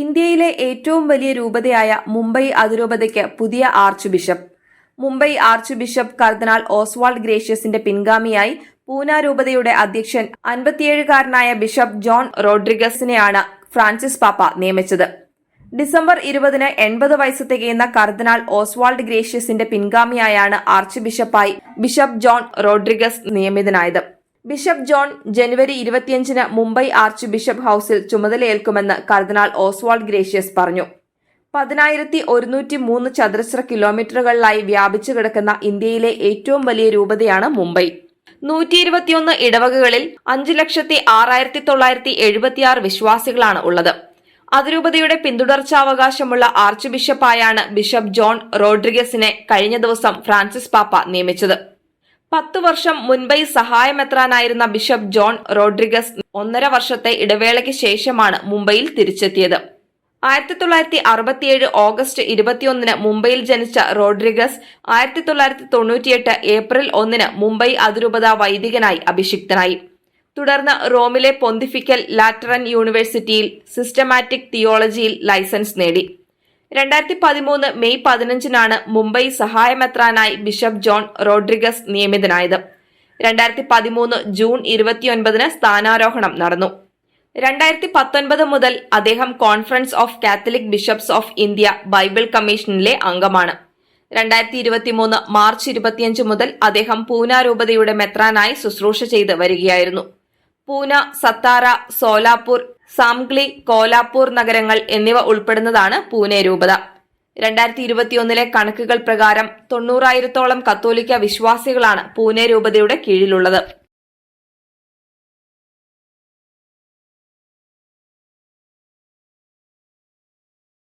ഇന്ത്യയിലെ ഏറ്റവും വലിയ രൂപതയായ മുംബൈ അതിരൂപതയ്ക്ക് പുതിയ archbishop. Mumbai archbishop കർദിനാൾ ഓസ്വാൾഡ് ഗ്രേഷ്യസിന്റെ പിൻഗാമിയായി പൂന രൂപതയുടെ അധ്യക്ഷൻ അൻപത്തിയേഴുകാരനായ ബിഷപ്പ് ജോൺ റോഡ്രിഗസിനെയാണ് ഫ്രാൻസിസ് പാപ്പ നിയമിച്ചത്. ഡിസംബർ ഇരുപതിന് എൺപത് വയസ്സ് തികയുന്ന കർദിനാൾ ഓസ്വാൾഡ് ഗ്രേഷ്യസിന്റെ പിൻഗാമിയായാണ് ആർച്ച് ബിഷപ്പായി ബിഷപ്പ് ജോൺ റോഡ്രിഗസ് നിയമിതനായത്. ബിഷപ്പ് ജോൺ ജനുവരി ഇരുപത്തിയഞ്ചിന് മുംബൈ ആർച്ച് ബിഷപ്പ് ഹൌസിൽ ചുമതലയേൽക്കുമെന്ന് കർദിനാൾ ഓസ്വാൾഡ് ഗ്രേഷ്യസ് പറഞ്ഞു. പതിനായിരത്തി ഒരുന്നൂറ്റി മൂന്ന് ചതുരശ്ര കിലോമീറ്ററുകളിലായി വ്യാപിച്ചു കിടക്കുന്ന ഇന്ത്യയിലെ ഏറ്റവും വലിയ രൂപതയാണ് മുംബൈ. നൂറ്റി ഇരുപത്തിയൊന്ന് ഇടവകകളിൽ അഞ്ചു ലക്ഷത്തി ആറായിരത്തി തൊള്ളായിരത്തി എഴുപത്തിയാറ് വിശ്വാസികളാണ് ഉള്ളത്. അതിരൂപതയുടെ പിന്തുടർച്ചാവകാശമുള്ള ആർച്ച് ബിഷപ്പായാണ് ബിഷപ്പ് ജോൺ റോഡ്രിഗസിനെ കഴിഞ്ഞ ദിവസം ഫ്രാൻസിസ് പാപ്പ നിയമിച്ചത്. പത്തു വർഷം മുൻപൈ സഹായമെത്രാനായിരുന്ന ബിഷപ്പ് ജോൺ റോഡ്രിഗസ് ഒന്നര വർഷത്തെ ഇടവേളയ്ക്ക് ശേഷമാണ് മുംബൈയിൽ തിരിച്ചെത്തിയത്. ആയിരത്തി തൊള്ളായിരത്തി അറുപത്തിയേഴ് ഓഗസ്റ്റ് ഇരുപത്തിയൊന്നിന് മുംബൈയിൽ ജനിച്ച റോഡ്രിഗസ് ആയിരത്തി തൊള്ളായിരത്തി തൊണ്ണൂറ്റിയെട്ട് ഏപ്രിൽ ഒന്നിന് മുംബൈ അതിരൂപത വൈദികനായി അഭിഷിക്തനായി. തുടർന്ന് റോമിലെ പൊന്തിഫിക്കൽ ലാറ്ററൻ യൂണിവേഴ്സിറ്റിയിൽ സിസ്റ്റമാറ്റിക് തിയോളജിയിൽ ലൈസൻസ് നേടി. രണ്ടായിരത്തി പതിമൂന്ന് മെയ് പതിനഞ്ചിനാണ് മുംബൈ സഹായമെത്രാനായി ബിഷപ്പ് ജോൺ റോഡ്രിഗസ് നിയമിതനായത്. രണ്ടായിരത്തി പതിമൂന്ന് ജൂൺ ഇരുപത്തിയൊൻപതിന് സ്ഥാനാരോഹണം നടന്നു. രണ്ടായിരത്തി പത്തൊൻപത് മുതൽ അദ്ദേഹം conference of Catholic bishops of India Bible കമ്മീഷനിലെ അംഗമാണ്. രണ്ടായിരത്തി ഇരുപത്തിമൂന്ന് മാർച്ച് ഇരുപത്തിയഞ്ച് മുതൽ അദ്ദേഹം പൂന രൂപതയുടെ മെത്രാനായി ശുശ്രൂഷ ചെയ്ത് വരികയായിരുന്നു. പൂന സത്താറ സോലാപൂർ സാംഗ്ലി കോലാപൂർ നഗരങ്ങൾ എന്നിവ ഉൾപ്പെടുന്നതാണ് പൂനെ രൂപത. രണ്ടായിരത്തി ഇരുപത്തിയൊന്നിലെ കണക്കുകൾ പ്രകാരം തൊണ്ണൂറായിരത്തോളം കത്തോലിക്ക വിശ്വാസികളാണ് പൂനെ രൂപതയുടെ കീഴിലുള്ളത്.